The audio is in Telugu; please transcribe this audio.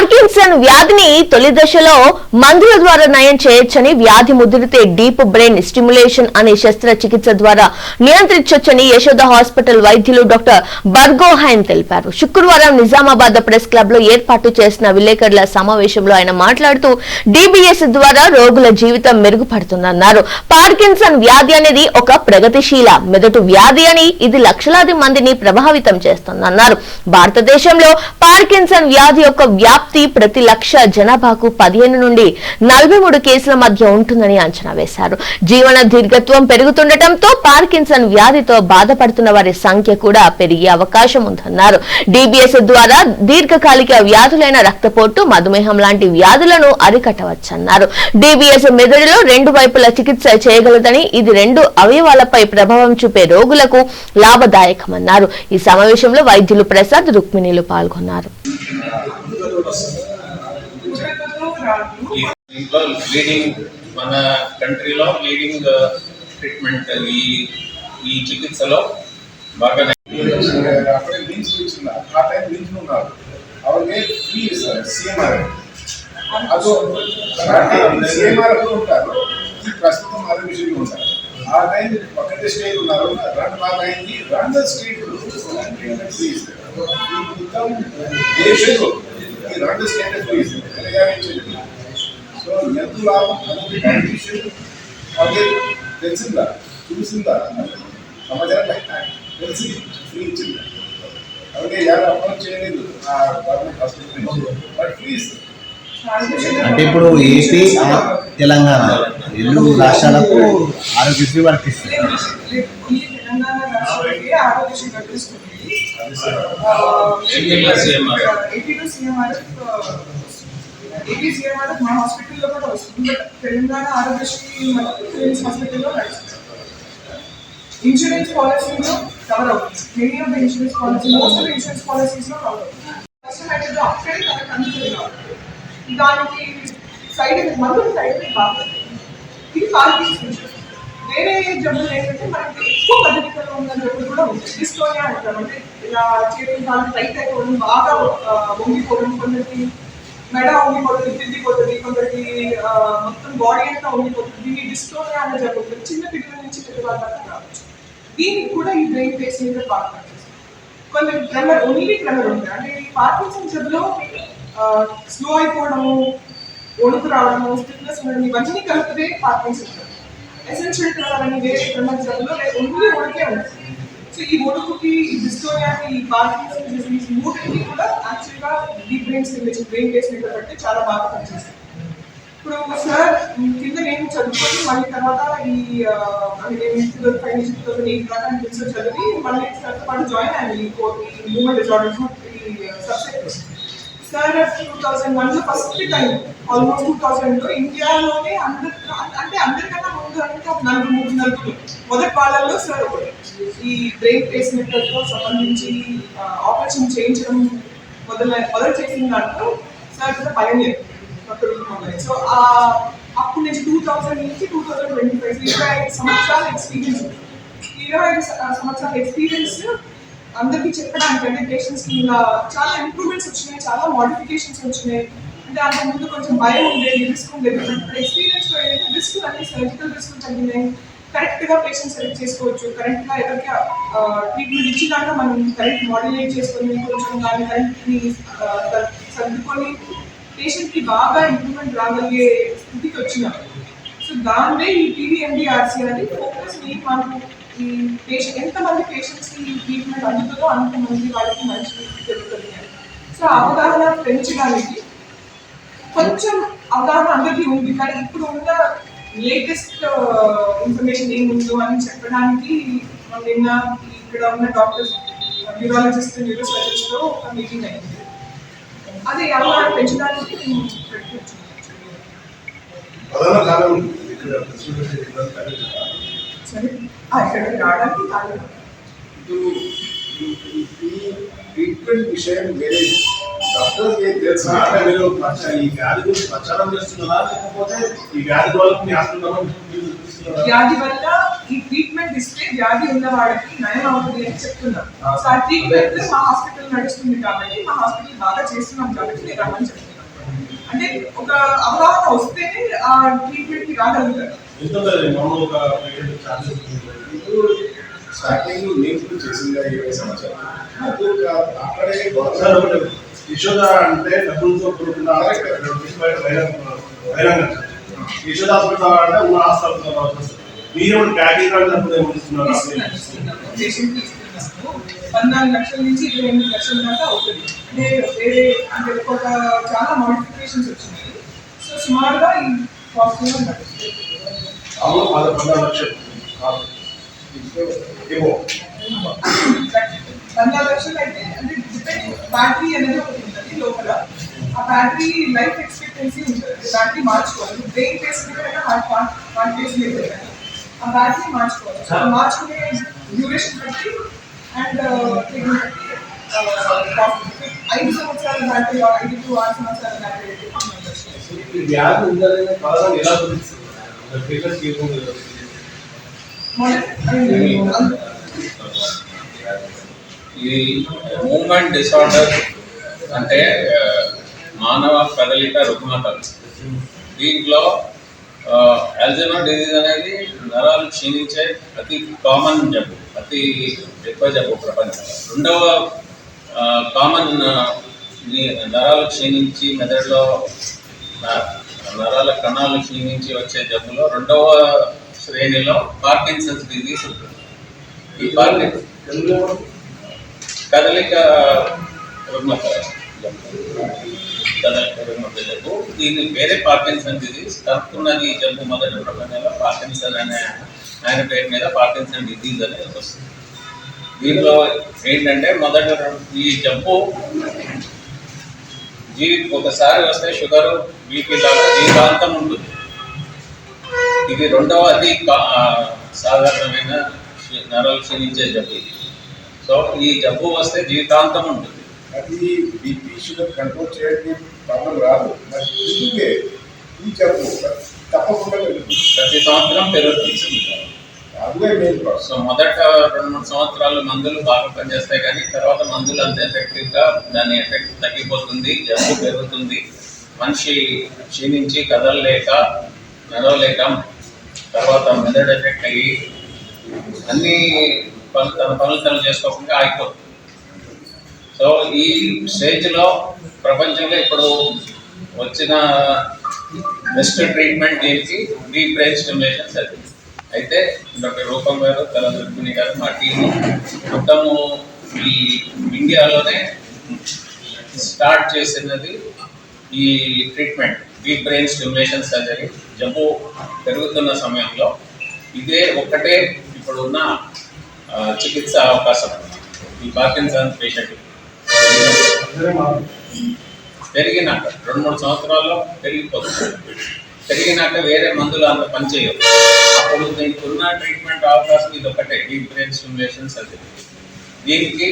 పార్కిన్సన్ వ్యాధిని తొలి దశలో మందుల ద్వారా నయం చేయొచ్చని వ్యాధి ముదిరితే డీప్ బ్రెయిన్ స్టిమ్యులేషన్ అనే శస్త్రచికిత్స ద్వారా నియంత్రించొచ్చని యశోద హాస్పిటల్ వైద్యులు డాక్టర్ బర్గోహైన్ తెలిపారు. శుక్రవారం నిజామాబాద్ ప్రెస్ క్లబ్లో ఏర్పాటు చేసిన విలేకరుల సమావేశంలో ఆయన మాట్లాడుతూ డీబీఎస్ ద్వారా రోగుల జీవితం మెరుగుపడుతుందన్నారు. పార్కిన్సన్ వ్యాధి అనేది ఒక ప్రగతిశీల మెదడు వ్యాధి అని ఇది లక్షలాది మందిని ప్రభావితం చేస్తుందన్నారు. భారతదేశంలో పార్కిన్సన్ వ్యాధి యొక్క వ్యాప్తి ప్రతి లక్ష జనాభాకు పదిహేను నుండి నలభై మూడు కేసుల మధ్య ఉంటుందని అంచనా వేశారు. జీవన దీర్ఘత్వం పెరుగుతుండటంతో పార్కిన్సన్ వ్యాధితో బాధపడుతున్న వారి సంఖ్య కూడా పెరిగే అవకాశం ఉందన్నారు. డిబిఎస్ ద్వారా దీర్ఘకాలిక వ్యాధులైన రక్తపోటు మధుమేహం లాంటి వ్యాధులను అరికట్టవచ్చన్నారు. డిబిఎస్ మెదడులో రెండు వైపుల చికిత్స చేయగలదని ఇది రెండు అవయవాలపై ప్రభావం చూపే రోగులకు లాభదాయకమన్నారు. ఈ సమావేశంలో వైద్యులు ప్రసాద్ రుక్మిణిలు పాల్గొన్నారు. దీంట్లో లీడింగ్ మన కంట్రీలో లీడింగ్ ట్రీట్మెంట్ ఈ ఈ చికిత్సలో బాగా అప్పుడే లింక్స్ ఇచ్చిన ఆ టైం లింక్స్ ఉన్నారు ಅವ್ರಿಗೆ free sir C M R ಅದು సిఎంఆర్ ఉంటారు ఈ ప్రస్తుతం ఆరోగ్యశ్రీ ఉంటారు ఆ టైం పక్కన స్టేట్ ఉన్నారు రన్ బాగా అయింది రన్ ద స్టేట్ ఫ్రీ మొత్తం దేశంలో సో ఎంత లాభం? అలాగే తెలిసిందా? చూసిందా? సమాచారం తెలిసి ఫ్రీ ఇచ్చిందా అలాగే ఎవరు అప్రోచ్ చేయలేదు. ఆ గవర్నమెంట్ హాస్పిటల్ బట్ ప్లీజ్. అంటే ఇప్పుడు ఏపీ తెలంగాణ రెండు రాష్ట్రాలకు ఆరోగ్యశ్రీ వర్తిస్తుంది. తెలంగాణ రాష్ట్రానికి ఆరోగ్యశ్రీ కల్పిస్తుంది ఏపీలో CMR. ఏపీలో సీఎంఆర్ ఏపీ సీఎంఆర్ మా హాస్పిటల్లో కూడా వస్తుంది బట్ తెలంగాణ ఆరోగ్యశ్రీ మన ఫిలిమ్స్ హాస్పిటల్లో నడుస్తుంది ఇన్సూరెన్స్ పాలసీలో కవర్ అవుతుంది many of the insurance policy most of insurance పాలసీస్లో cover అవుతుంది కస్టమర్ అక్కడే మనకు అందుతుంది దానికి సైడ్ ఎఫెక్ట్ మందుల సైడ్ ఎఫెక్ట్ బాగా ఇది పార్కింగ్ వేరే జబ్బులు ఏంటంటే మనకి ఎక్కువ పద్ధతిలో ఉన్న జబ్బులు కూడా ఉంది డిస్టోనియా అంటాం అంటే ఇలా చేతులు కాళ్ళు టైట్ అయిపోవడం బాగా వంగిపోవడం కొందరికి మెడ వంగిపోతుంది తిరిగిపోతుంది. కొందరికి మొత్తం బాడీ అంతా వంగిపోతుంది. దీన్ని డిస్టోనియా అనే జబ్బు ఉంటుంది చిన్న పిల్లల నుంచి పెద్ద వాళ్ళ దాకా రావచ్చు. దీనికి కూడా ఈ బ్రెయిన్ పేస్ మీద బాగా పనిచేస్తుంది కొందరు ట్రెమర్ ఓన్లీ ట్రెమర్ ఉంటాయి అంటే ఈ పార్కిన్సన్ జబ్బులో స్లో అయిపోవడము వణుకు రావడము స్టిఫ్నెస్ ఉండడం ఇవన్నీ కలిపితే పార్కిన్సన్ జబ్బు. ఎసెన్షియల్ ట్రెమర్ అని వేరే ట్రెమర్ ఓన్లీ వణుకే ఉంటుంది. సో ఈ ఒడుకుకి ఈ డిస్టోనియాకి ఈ పార్కిన్సన్ డిసీజ్ మూడింటికి కూడా యాక్చువల్గా deep brain stimulation brain pace మీద బట్టి చాలా బాగా పనిచేస్తుంది ఇప్పుడు సార్ కింద నేను చదువుకొని మళ్ళీ తర్వాత ఈ అంటే నేను టూ థౌసండ్ ఫైవ్ నుంచి టూ థౌసండ్ ఎయిట్ దాకా రీసెర్చ్ చదివి మళ్ళీ తర్వాత పాటు జాయిన్ అయ్యాను ఈ మూమెంట్ డిజార్డర్స్ ఈ సార్ టూ థౌసండ్ వన్లో ఫస్ట్ టైం ఆల్మోస్ట్ టూ థౌసండ్లో ఇండియాలోనే అందరి అంటే అందరికన్నా ముందు అంటే ఒక నలుగురు మూడు నలుగురు మొదటి వాళ్ళల్లో సార్ ఒకటి ఈ బ్రెయిన్ పేస్ నెట్వర్క్తో సంబంధించి ఆపరేషన్ చేయించడం మొదల మొదలు చేసిన దాంట్లో సార్ పయనియర్ సో అప్పుడు నుంచి టూ థౌసండ్ నుంచి టూ థౌసండ్ ట్వంటీ ఫైవ్ ఇరవై ఐదు సంవత్సరాల ఎక్స్పీరియన్స్ ఇరవై ఐదు సంవత్సరాల ఎక్స్పీరియన్స్ అందరికీ చెప్పడానికి అంటే పేషెంట్స్కి ఇలా చాలా ఇంప్రూవ్మెంట్స్ వచ్చినాయి చాలా మోడిఫికేషన్స్ వచ్చినాయి. అంటే అంత ముందు కొంచెం భయం ఉండేది రిస్క్ ఉండేది. ఇప్పుడు ఎక్స్పీరియన్స్ ఏంటంటే రిస్క్ అన్ని సర్జికల్ రిస్క్ తగ్గినాయి కరెక్ట్గా పేషెంట్ సెలెక్ట్ చేసుకోవచ్చు కరెక్ట్గా ఎవరికి ట్రీట్మెంట్ ఇచ్చినాక మనం కరెక్ట్ మాడ్యులేట్ చేసుకొని కొంచెం దాన్ని కరెక్ట్ని సర్దుకొని పేషెంట్కి బాగా ఇంప్రూవ్మెంట్ రాగలిగే స్థితికి వచ్చినాం. సో దానివే ఈ టీవీఎండిఆర్సీ అనేది ఫోకస్ని మనకు ఈ పేషెంట్ ఎంతమంది పేషెంట్స్కి ట్రీట్మెంట్ అందుతుందో అంతమంది వాళ్ళకి మంచి జరుగుతుంది అని. సో ఆ అవగాహన పెంచడానికి కొంచెం అవగాహన అందరికీ ఉంది కానీ ఇప్పుడు ఉన్న లేటెస్ట్ ఇన్ఫర్మేషన్ ఏముందో అని చెప్పడానికి మనం నిన్న ఇక్కడ ఉన్న డాక్టర్స్ న్యూరాలజిస్ట్ న్యూరో తో ఒక మీటింగ్ అయింది. అదే అవగాహన పెంచడానికి మేము ప్రధాన కారణం ఇక్కడ సరే ఆ, ఇక్కడికి రావడానికి కారణం ఇప్పుడు ఈ- ఈ ట్రీట్మెంట్ విషయం వేరే డాక్టర్స్ ఏం తెలుసా అంటే మీరు ప్రచ- ఈ వ్యాధి గురించి ప్రచారం చేస్తున్నారా లేకపోతే ఈ వ్యాధి వల్ల మీ హాస్పిటల్లో మీరు చూపిస్తున్నారా? వ్యాధి వల్ల ఈ ట్రీట్మెంట్ ఇస్తే వ్యాధి ఉన్న వాళ్ళకి నయం అవుతుంది అని చెప్తున్నాం సో ఆ ట్రీట్మెంట్ మా హాస్పిటల్ నడుస్తుంది కాబట్టి మా హాస్పిటల్ బాగా చేస్తున్నాం కాబట్టి నేను రమ్మని చెప్తున్నాను అంటే ఒక అవగాహన వస్తేనే ఆ ట్రీట్మెంట్కి రాగలుగుతారు ఎంత మామూలు ఒక స్టార్టింగ్ నేను చేసిందా ఇరవై సంవత్సరాలు అది ఒక అక్కడే ఒకటి యశోద అంటే డబ్బులతో కూడుకున్న బహిరంగ యశోద హాస్పిటల్ అంటే ఉన్న హాస్పిటల్ మీరు ప్యాకేజ్. పద్నాలుగు లక్షల నుంచి ఇరవై ఎనిమిది లక్షల దాకా అవుతుంది. అంటే వేరే అంటే ఒక చాలా మోడిఫికేషన్స్ వచ్చినాయి. సో సుమారుగా ఈ కాస్ట్ నడుస్తుంది అవును పద పద్నాలుగు లక్షలు కాదు ఏమో పద్నాలుగు లక్షలు అయితే అంటే డిపెండింగ్ బ్యాటరీ అనేది ఒకటి ఉంటుంది లోపల ఆ బ్యాటరీ లైఫ్ ఎక్స్పెక్టెన్సీ ఉంటుంది బ్యాటరీ మార్చుకోవాలి బ్రెయిన్ బేస్ అయినా హార్ట్ హార్ట్ హార్ట్ బేస్ లేదు ఆ బ్యాటరీ మార్చుకోవాలి సో మార్చుకునే డ్యూరేషన్ బట్టి అండ్ ట్రీట్మెంట్ బట్టి ఆ, cost. ఐదు సంవత్సరాల బ్యాటరీ ఐదు టు ఆరు సంవత్సరాల బ్యాటరీ అయితే పద్నాలుగు లక్షలు. ఈ వ్యాధి ఉందనే పదం ఎలా గుర్తిస్తుంది పేషెంట్ ఏముంది మూమెంట్ డిసార్డర్ అంటే మానవ కదలిక రుగ్మతలు. దీంట్లో అల్జైమర్ డిజీజ్ అనేది నరాలు క్షీణించే అతి కామన్ జబ్బు అతి ఎక్కువ జబ్బు ప్రపంచంలో. రెండవ కామన్ నరాలు క్షీణించి మెదడులో నరాల కణాలు క్షీణించి వచ్చే జబ్బులో రెండవ శ్రేణిలో పార్కిన్సన్స్ డిజీస్ ఉంటుంది. ఈ పార్కిన్ కదలిక రుగ్మత కదలిక రుగ్మత జబ్బు. దీన్ని వేరే పార్కిన్సన్ డిజీస్ కనుక్కున్నది ఈ జబ్బు మొదటి ప్రపంచంలో పార్కిన్సన్ అనే ఆయన పేరు మీద పార్కిన్సన్ డిజీజ్ అనేది వస్తుంది. దీనిలో ఏంటంటే మొదట ఈ జబ్బు జీవి ఒకసారి వస్తే షుగర్ బీపీ లాగా జీవితాంతం ఉంటుంది. ఇది రెండవ అతి సాధారణమైన నరాలు క్షీణించే జబ్బు ఇది. సో ఈ జబ్బు వస్తే జీవితాంతం ఉంటుంది. అది బీపీ షుగర్ కంట్రోల్ చేయడానికి ప్రాబ్లం రాదు. ఈ జబ్బు తప్పకుండా ప్రతి సంవత్సరం పెరుగుతుంది. సో మొదట రెండు మూడు సంవత్సరాలు మందులు బాగా పనిచేస్తాయి కానీ తర్వాత మందులు అంత ఎఫెక్టివ్గా దాని ఎఫెక్ట్ తగ్గిపోతుంది జబ్బు పెరుగుతుంది. మనిషి క్షీణించి కదలలేక నడవలేక తర్వాత మెదడు ఎఫెక్ట్ అయ్యి అన్ని పనులు తన పనులు తను చేసుకోకుండా ఆగిపోతుంది. సో ఈ స్టేజ్లో ప్రపంచంలో ఇప్పుడు వచ్చిన బెస్ట్ ట్రీట్మెంట్ ఏంటి డీప్ బ్రెయిన్ స్టిమ్యులేషన్ సర్జరీ అయితే డాక్టర్ రూపం గారు తల రుక్మిణి గారు మా టీము మొత్తము ఈ ఇండియాలోనే స్టార్ట్ చేసినది ఈ treatment deep brain stimulation surgery. జబ్బు పెరుగుతున్న సమయంలో ఇదే ఒక్కటే ఇప్పుడు ఉన్న ఆ, చికిత్స అవకాశం. ఈ పార్కిన్సన్ పేషెంట్. పెరిగినాక రెండు మూడు సంవత్సరాల్లో పెరిగిపోతుంది. పెరిగినాక వేరే మందులు అంత పనిచేయవు. అప్పుడు దీనికి ఉన్న ట్రీట్మెంట్ అవకాశం ఇది ఒకటే డీప్ బ్రెయిన్ స్టిమ్యులేషన్ సర్జరీ దీనికి